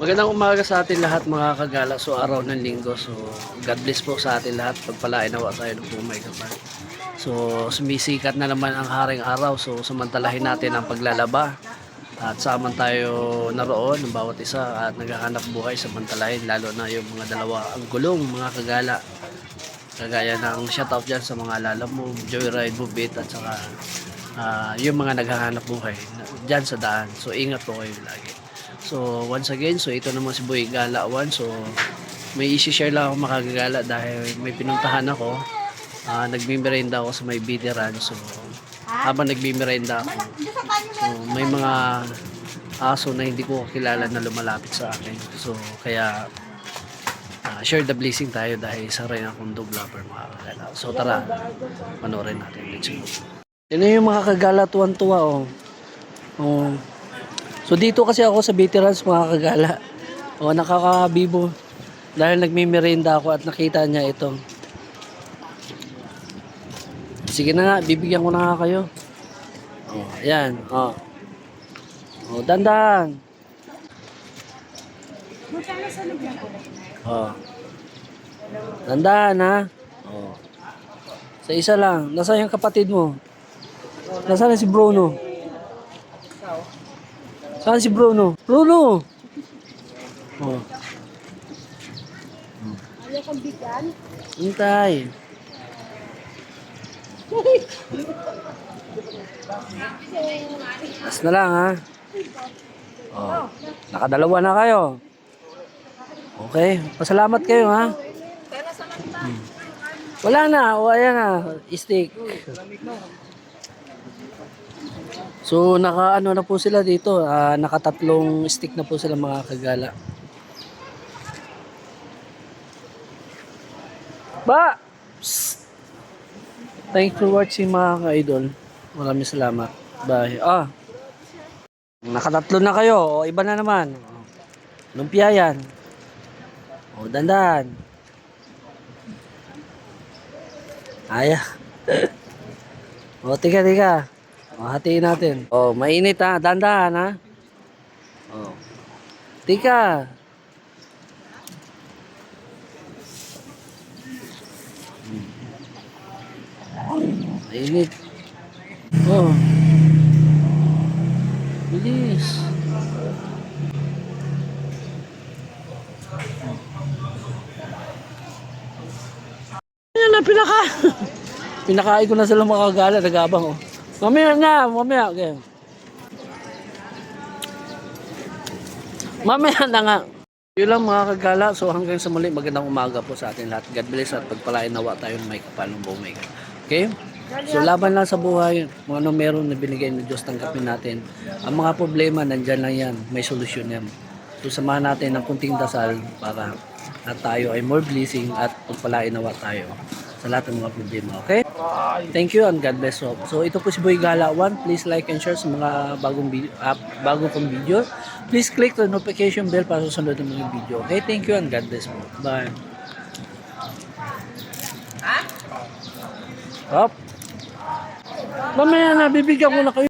Magandang umaga sa atin lahat mga kagala. So araw ng linggo. So God bless po sa atin lahat. Pagpalain nawa tayo ng pumay kapal. So sumisikat na naman ang haring araw. So samantalahin natin ang paglalaba. At saman tayo naroon ng bawat isa at naghahanap buhay samantalahin lalo na yung mga dalawa ang gulong mga kagala. Kagaya ng shoutout dyan sa mga alala mo, Joyride, Bubit at saka ah, yung mga naghahanap buhay dyan sa daan. So ingat po kayo lagi. So once again, so ito naman si Boy Gala 1. So may isi-share lang ako makagagala dahil may pinuntahan ako. Ah, nagmimerenda ako sa may bideran. So habang nagmimerenda ako, so may mga aso na hindi ko kilala na lumalapit sa akin. So kaya ah, share the blessing tayo dahil isa rin akong dog lover mga. So tara, panoorin natin. Let's go. Yan yung mga kagala tuwan-tuwa oh. Oh. So dito kasi ako sa veterans mga kagala. O nakakabibo. Dahil nagmimerenda ako at nakita niya ito. Sige na nga, bibigyan ko na nga kayo. O, ayan. O. O, dandan. O. Dandan ha. O. Sa isa lang. Nasaan yung kapatid mo? Nasaan na si Bruno? Saan si Bruno? Bruno! Oh. Ayaw kang bigyan. Hintay. Mas na lang ha. Oh. Nakadalawa na kayo. Okay. Pasalamat kayo ha. Hmm. Wala na. O ayan na. Stick. So naka ano na po sila dito. ah, nakatatlong stick na po sila mga kagala. Ba! Psst! Thanks for watching mga ka-idol. Maraming salamat. Bye. Ah. Nakatatlo na kayo. O, iba na naman. Lumpia yan. O, dandan. Aya. o, tika, tika. O, hatiin natin. O, mainit ha. Dandan ha. O. Tika. Mainit. Oh. Bilis. Yan na, pinaka. Pinakain ko na sila makagala, nagabang oh. Mamaya na, mamaya. Okay. Mamaya na nga. Yun lang mga kagala. So hanggang sa muli, magandang umaga po sa atin lahat. God bless at pagpalain nawa tayo ng may kapalong buhay. Okay? So laban lang sa buhay, kung ano meron na binigay ng Diyos, tanggapin natin. Ang mga problema, nandyan lang yan. May solusyon yan. So samahan natin ng kunting dasal para at tayo ay more blessing at pagpalain nawa tayo sa lahat ng mga problema. Okay? Thank you and God bless you. So ito po si Boy Gala 1. Please like and share sa mga bagong video, uh, bagong kong video. Please click the notification bell para sa sunod ng mga video. Okay? Thank you and God bless po. Bye. Up. Mamaya na, bibigyan ko na kayo.